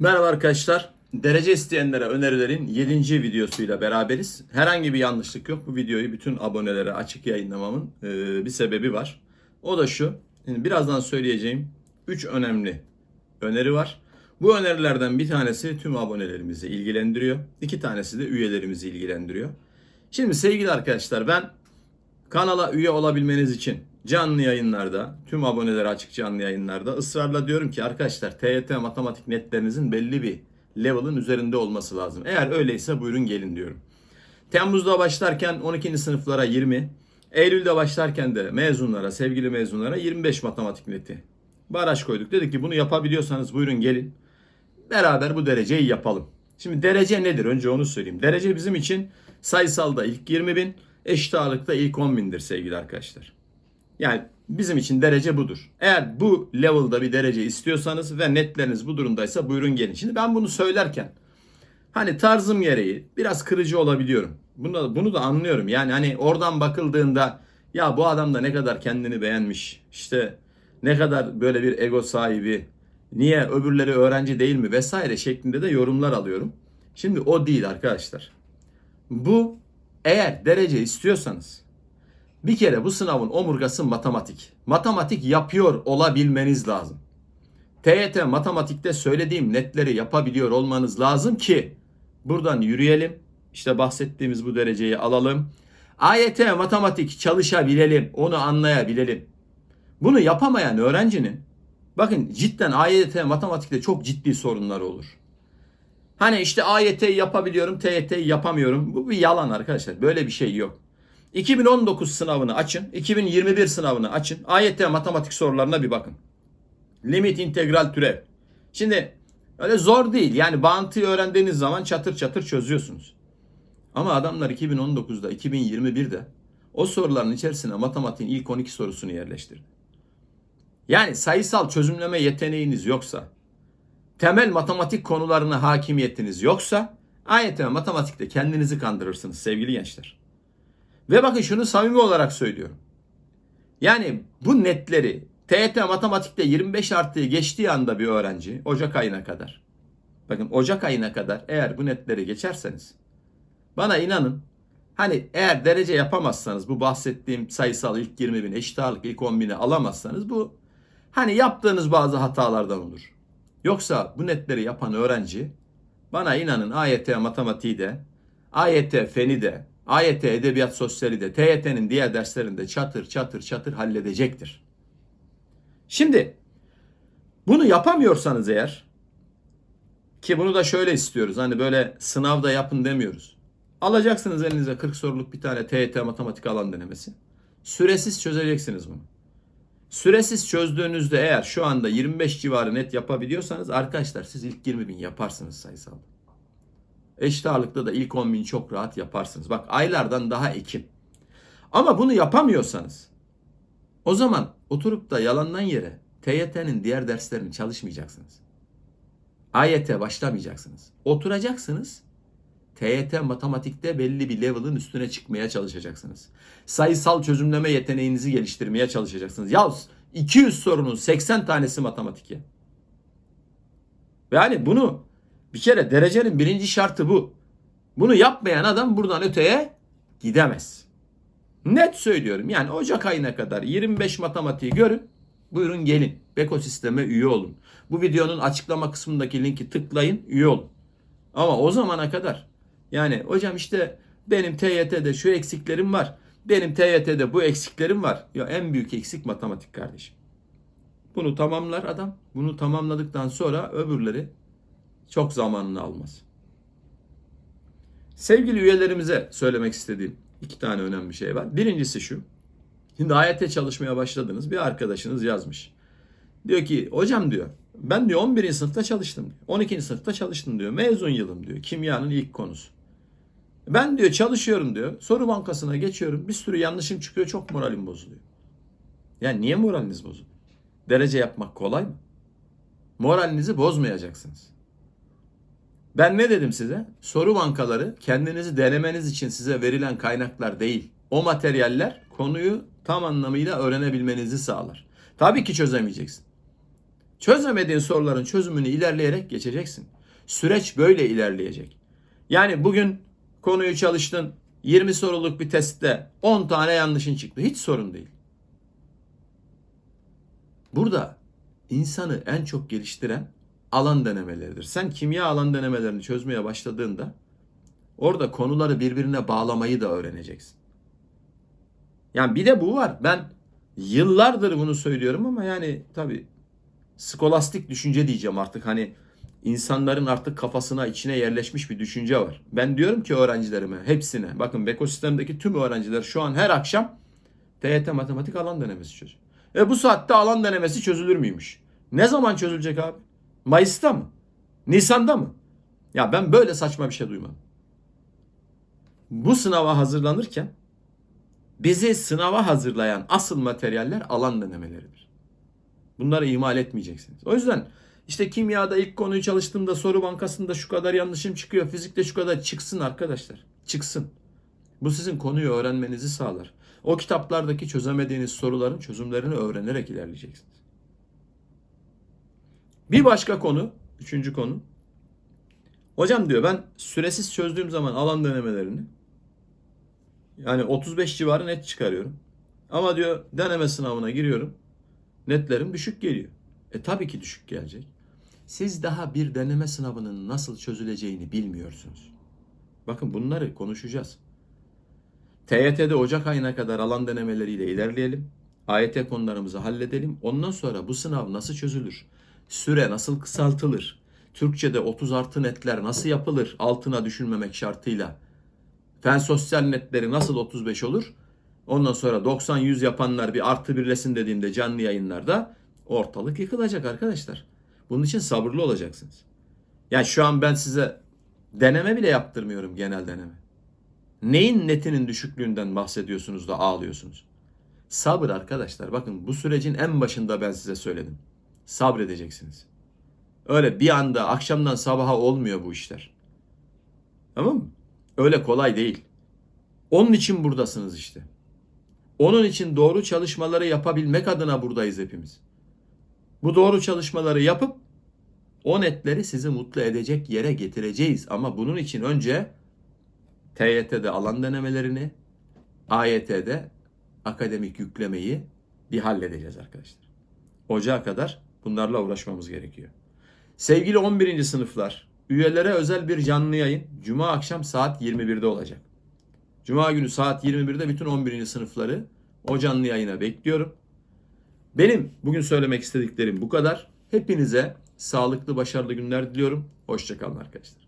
Merhaba arkadaşlar. Derece isteyenlere önerilerin 7. videosuyla beraberiz. Herhangi bir yanlışlık yok. Bu videoyu bütün abonelere açık yayınlamamın e, bir sebebi var. O da şu. Birazdan söyleyeceğim 3 önemli öneri var. Bu önerilerden bir tanesi tüm abonelerimizi ilgilendiriyor. İki tanesi de üyelerimizi ilgilendiriyor. Şimdi sevgili arkadaşlar ben Kanala üye olabilmeniz için canlı yayınlarda, tüm abonelere açık canlı yayınlarda ısrarla diyorum ki arkadaşlar TYT matematik netlerinizin belli bir level'ın üzerinde olması lazım. Eğer öyleyse buyurun gelin diyorum. Temmuz'da başlarken 12. sınıflara 20, Eylül'de başlarken de mezunlara, sevgili mezunlara 25 matematik neti. Baraj koyduk. Dedik ki bunu yapabiliyorsanız buyurun gelin. Beraber bu dereceyi yapalım. Şimdi derece nedir? Önce onu söyleyeyim. Derece bizim için sayısalda ilk 20 bin, eşit ağırlıkta ilk 10 bindir sevgili arkadaşlar. Yani bizim için derece budur. Eğer bu level'da bir derece istiyorsanız ve netleriniz bu durumdaysa buyurun gelin. Şimdi ben bunu söylerken hani tarzım gereği biraz kırıcı olabiliyorum. Bunu, bunu da anlıyorum. Yani hani oradan bakıldığında ya bu adam da ne kadar kendini beğenmiş. İşte ne kadar böyle bir ego sahibi. Niye öbürleri öğrenci değil mi vesaire şeklinde de yorumlar alıyorum. Şimdi o değil arkadaşlar. Bu eğer derece istiyorsanız bir kere bu sınavın omurgası matematik. Matematik yapıyor olabilmeniz lazım. TYT matematikte söylediğim netleri yapabiliyor olmanız lazım ki buradan yürüyelim. İşte bahsettiğimiz bu dereceyi alalım. AYT matematik çalışabilelim, onu anlayabilelim. Bunu yapamayan öğrencinin bakın cidden AYT matematikte çok ciddi sorunları olur. Hani işte AYT'yi yapabiliyorum, TYT'yi yapamıyorum. Bu bir yalan arkadaşlar. Böyle bir şey yok. 2019 sınavını açın, 2021 sınavını açın. AYT matematik sorularına bir bakın. Limit, integral, türev. Şimdi öyle zor değil. Yani bağıntıyı öğrendiğiniz zaman çatır çatır çözüyorsunuz. Ama adamlar 2019'da, 2021'de o soruların içerisine matematiğin ilk 12 sorusunu yerleştirdi. Yani sayısal çözümleme yeteneğiniz yoksa, temel matematik konularına hakimiyetiniz yoksa AYT matematikte kendinizi kandırırsınız sevgili gençler. Ve bakın şunu samimi olarak söylüyorum. Yani bu netleri TYT matematikte 25 artıyı geçtiği anda bir öğrenci Ocak ayına kadar. Bakın Ocak ayına kadar eğer bu netleri geçerseniz bana inanın hani eğer derece yapamazsanız bu bahsettiğim sayısal ilk 20 bin eşit ağırlık ilk 10 bini alamazsanız bu hani yaptığınız bazı hatalardan olur. Yoksa bu netleri yapan öğrenci bana inanın AYT matematiği de AYT feni de AYT edebiyat sosyali de TYT'nin diğer derslerinde çatır çatır çatır halledecektir. Şimdi bunu yapamıyorsanız eğer ki bunu da şöyle istiyoruz. Hani böyle sınavda yapın demiyoruz. Alacaksınız elinize 40 soruluk bir tane TYT matematik alan denemesi. Süresiz çözeceksiniz bunu. Süresiz çözdüğünüzde eğer şu anda 25 civarı net yapabiliyorsanız arkadaşlar siz ilk 20 bin yaparsınız sayısalda. Eşit ağırlıkta da ilk 10 bin çok rahat yaparsınız. Bak aylardan daha Ekim. Ama bunu yapamıyorsanız o zaman oturup da yalandan yere TYT'nin diğer derslerini çalışmayacaksınız. AYT başlamayacaksınız. Oturacaksınız. TYT matematikte belli bir level'ın üstüne çıkmaya çalışacaksınız. Sayısal çözümleme yeteneğinizi geliştirmeye çalışacaksınız. Ya 200 sorunun 80 tanesi matematik ya. Yani bunu bir kere derecenin birinci şartı bu. Bunu yapmayan adam buradan öteye gidemez. Net söylüyorum. Yani Ocak ayına kadar 25 matematiği görün. Buyurun gelin. Beko sisteme üye olun. Bu videonun açıklama kısmındaki linki tıklayın, üye olun. Ama o zamana kadar yani hocam işte benim TYT'de şu eksiklerim var. Benim TYT'de bu eksiklerim var. Ya en büyük eksik matematik kardeşim. Bunu tamamlar adam. Bunu tamamladıktan sonra öbürleri çok zamanını almaz. Sevgili üyelerimize söylemek istediğim iki tane önemli şey var. Birincisi şu. Şimdi AYT çalışmaya başladınız. Bir arkadaşınız yazmış. Diyor ki hocam diyor ben diyor 11. sınıfta çalıştım. Diyor. 12. sınıfta çalıştım diyor. Mezun yılım diyor. Kimyanın ilk konusu. Ben diyor çalışıyorum diyor. Soru bankasına geçiyorum. Bir sürü yanlışım çıkıyor. Çok moralim bozuluyor. Yani niye moraliniz bozuluyor? Derece yapmak kolay mı? Moralinizi bozmayacaksınız. Ben ne dedim size? Soru bankaları kendinizi denemeniz için size verilen kaynaklar değil. O materyaller konuyu tam anlamıyla öğrenebilmenizi sağlar. Tabii ki çözemeyeceksin. Çözemediğin soruların çözümünü ilerleyerek geçeceksin. Süreç böyle ilerleyecek. Yani bugün konuyu çalıştın. 20 soruluk bir testte 10 tane yanlışın çıktı. Hiç sorun değil. Burada insanı en çok geliştiren alan denemeleridir. Sen kimya alan denemelerini çözmeye başladığında orada konuları birbirine bağlamayı da öğreneceksin. Yani bir de bu var. Ben yıllardır bunu söylüyorum ama yani tabii skolastik düşünce diyeceğim artık hani insanların artık kafasına içine yerleşmiş bir düşünce var. Ben diyorum ki öğrencilerime hepsine bakın Beko sistemdeki tüm öğrenciler şu an her akşam TYT matematik alan denemesi çözüyor. E bu saatte alan denemesi çözülür müymüş? Ne zaman çözülecek abi? Mayıs'ta mı? Nisan'da mı? Ya ben böyle saçma bir şey duymadım. Bu sınava hazırlanırken bizi sınava hazırlayan asıl materyaller alan denemeleridir. Bunları ihmal etmeyeceksiniz. O yüzden işte kimyada ilk konuyu çalıştığımda soru bankasında şu kadar yanlışım çıkıyor. Fizikte şu kadar çıksın arkadaşlar. Çıksın. Bu sizin konuyu öğrenmenizi sağlar. O kitaplardaki çözemediğiniz soruların çözümlerini öğrenerek ilerleyeceksiniz. Bir başka konu, üçüncü konu. Hocam diyor ben süresiz çözdüğüm zaman alan denemelerini yani 35 civarı net çıkarıyorum. Ama diyor deneme sınavına giriyorum. Netlerim düşük geliyor. E tabii ki düşük gelecek. Siz daha bir deneme sınavının nasıl çözüleceğini bilmiyorsunuz. Bakın bunları konuşacağız. TYT'de Ocak ayına kadar alan denemeleriyle ilerleyelim. AYT konularımızı halledelim. Ondan sonra bu sınav nasıl çözülür? Süre nasıl kısaltılır? Türkçe'de 30 artı netler nasıl yapılır? Altına düşünmemek şartıyla. Fen sosyal netleri nasıl 35 olur? Ondan sonra 90-100 yapanlar bir artı bir resim dediğimde canlı yayınlarda ortalık yıkılacak arkadaşlar. Bunun için sabırlı olacaksınız. Yani şu an ben size deneme bile yaptırmıyorum genel deneme. Neyin netinin düşüklüğünden bahsediyorsunuz da ağlıyorsunuz? Sabır arkadaşlar. Bakın bu sürecin en başında ben size söyledim. Sabredeceksiniz. Öyle bir anda akşamdan sabaha olmuyor bu işler. Tamam mı? Öyle kolay değil. Onun için buradasınız işte. Onun için doğru çalışmaları yapabilmek adına buradayız hepimiz. Bu doğru çalışmaları yapıp o netleri sizi mutlu edecek yere getireceğiz. Ama bunun için önce TYT'de alan denemelerini, AYT'de akademik yüklemeyi bir halledeceğiz arkadaşlar. Ocağa kadar bunlarla uğraşmamız gerekiyor. Sevgili 11. sınıflar, üyelere özel bir canlı yayın Cuma akşam saat 21'de olacak. Cuma günü saat 21'de bütün 11. sınıfları o canlı yayına bekliyorum. Benim bugün söylemek istediklerim bu kadar. Hepinize sağlıklı, başarılı günler diliyorum. Hoşçakalın arkadaşlar.